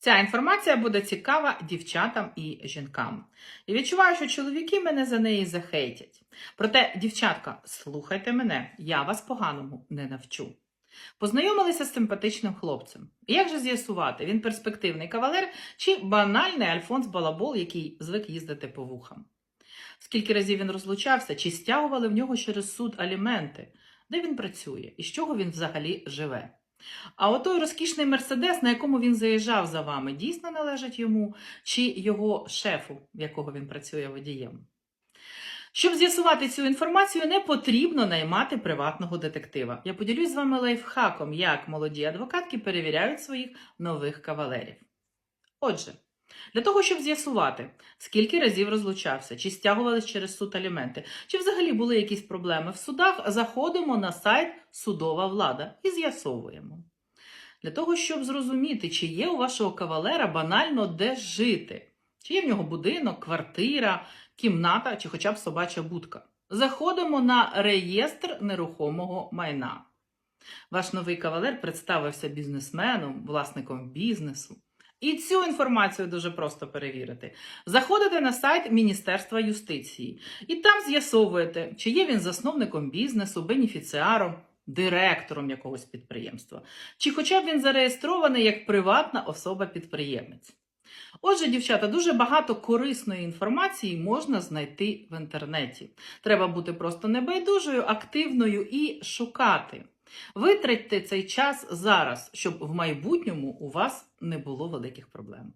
Ця інформація буде цікава дівчатам і жінкам. І відчуваю, що чоловіки мене за неї захейтять. Проте, дівчатка, слухайте мене, я вас поганому не навчу. Познайомилися з симпатичним хлопцем. Як же з'ясувати, він перспективний кавалер чи банальний Альфонс Балабол, який звик їздити по вухам? Скільки разів він розлучався, чи стягували в нього через суд аліменти, де він працює і з чого він взагалі живе? А отой розкішний мерседес, на якому він заїжджав за вами, дійсно належить йому чи його шефу, в якого він працює водієм? Щоб з'ясувати цю інформацію, не потрібно наймати приватного детектива. Я поділюсь з вами лайфхаком, як молоді адвокатки перевіряють своїх нових кавалерів. Отже, для того, щоб з'ясувати, скільки разів розлучався, чи стягувались через суд аліменти, чи взагалі були якісь проблеми в судах, заходимо на сайт Судова влада і з'ясовуємо. Для того, щоб зрозуміти, чи є у вашого кавалера банально де жити, чи є в нього будинок, квартира, кімната чи хоча б собача будка. Заходимо на реєстр нерухомого майна. Ваш новий кавалер представився бізнесменом, власником бізнесу. І цю інформацію дуже просто перевірити. Заходите на сайт Міністерства юстиції і там з'ясовуєте, чи є він засновником бізнесу, бенефіціаром, директором якогось підприємства, чи хоча б він зареєстрований як приватна особа-підприємець. Отже, дівчата, дуже багато корисної інформації можна знайти в інтернеті. Треба бути просто небайдужою, активною і шукати. Витратьте цей час зараз, щоб в майбутньому у вас не було великих проблем.